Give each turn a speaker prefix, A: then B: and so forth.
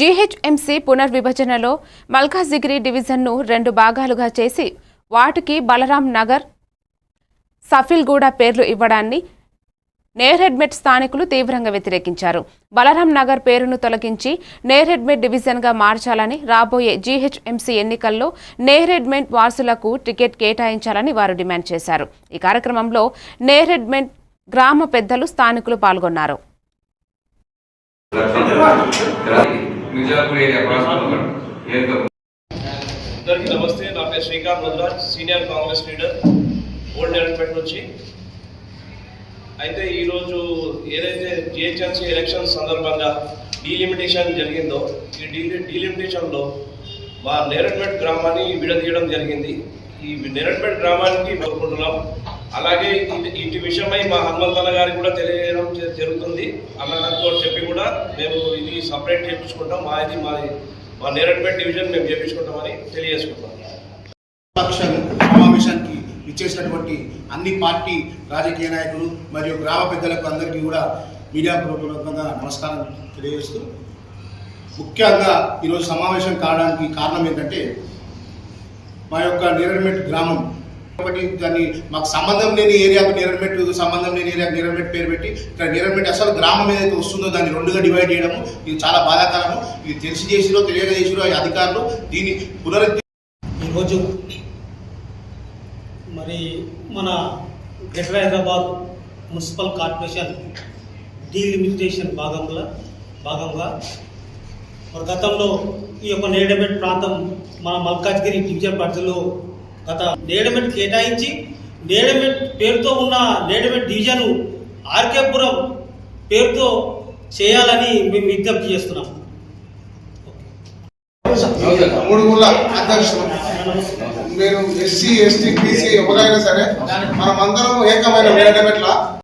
A: GHMC పునర్విభజనలో Malkajgiri డివిజన్ను రెండు భాగాలుగా చేసి వాటికి బలరాం నగర్ సఫిల్గూడ పేర్లు ఇవ్వడాన్ని నేర్హెడ్మెట్ స్థానికులు తీవ్రంగా వ్యతిరేకించారు. బలరాం నగర్ పేరును తొలగించి నేర్హెడ్మెట్ డివిజన్గా మార్చాలని రాబోయే జీహెచ్ఎంసీ ఎన్నికల్లో నేర్హెడ్మెట్ వాసులకు టికెట్ కేటాయించాలని వారు డిమాండ్ చేశారు. ఈ కార్యక్రమంలో నేర్హెడ్మెట్ గ్రామ పెద్దలు స్థానికులు పాల్గొన్నారు.
B: అందరికీ నమస్తే నా పేరు Srikanth Madhuraj senior Congress leader old development నుంచి. అయితే ఈరోజు ఏదైతే జిహెచ్ఎంసీ ఎలక్షన్ సందర్భంగా డీలిమిటేషన్ జరిగిందో ఈ డీ డీలిమిటేషన్లో మా నేరడ్మెట్ గ్రామాన్ని విడదీయడం జరిగింది. ఈ నేరడ్మెట్ గ్రామానికి కోరుకుంటున్నాం. అలాగే ఇటు విషయమై మా హనుమంతన్న గారికి కూడా తెలియడం జ- జరుగుతుంది. అన్నగారితో చెప్పి కూడా మేము ఇది సపరేట్ చేయించుకుంటాం. మా ఇది మాది మా నేరడ్మెట్ డివిజన్ మేము చేయించుకుంటామని తెలియజేసుకుంటాం
C: సమావేశానికి ఇచ్చేసినటువంటి అన్ని పార్టీ రాజకీయ నాయకులు మరియు గ్రామ పెద్దలకు అందరికీ కూడా మీడియా పూర్వకంగా నమస్కారం తెలియజేస్తూ ముఖ్యంగా ఈరోజు సమావేశం కావడానికి కారణం ఏంటంటే మా యొక్క నిరర్మెట్ గ్రామం కాబట్టి దాన్ని మాకు సంబంధం లేని ఏరియాకు నిరర్మెట్ సంబంధం లేని ఏరియాకు నిరర్మెట్ పేరు పెట్టి ఇక్కడ నిరర్మెట్ అసలు గ్రామం ఏదైతే వస్తుందో దాన్ని రెండుగా డివైడ్ చేయడము ఇది చాలా బాధాకరము. ఇది తెలిసి చేసిరో తెలియక చేసిరో ఈ అధికారులు దీన్ని పునరుద్ధి
D: ఈరోజు మరి మన greater Hyderabad municipal corporation delimitation భాగంలో భాగంగా మరి గతంలో ఈ యొక్క నేడమెట్ ప్రాంతం మన మల్కాజ్గిరి డివిజన్ పరిధిలో గత నేడమెట్ కేటాయించి నేడమెట్ పేరుతో ఉన్న నేడమెట్ డివిజన్ ఆర్కేపురం పేరుతో చేయాలని మేము విజ్ఞప్తి చేస్తున్నాం.
E: మూడు ఊళ్ళ అధ్యక్షులు మీరు ఎస్సీ ఎస్టీ బీసీ ఎవరైనా సరే మనమందరం ఏకమైన వేయడం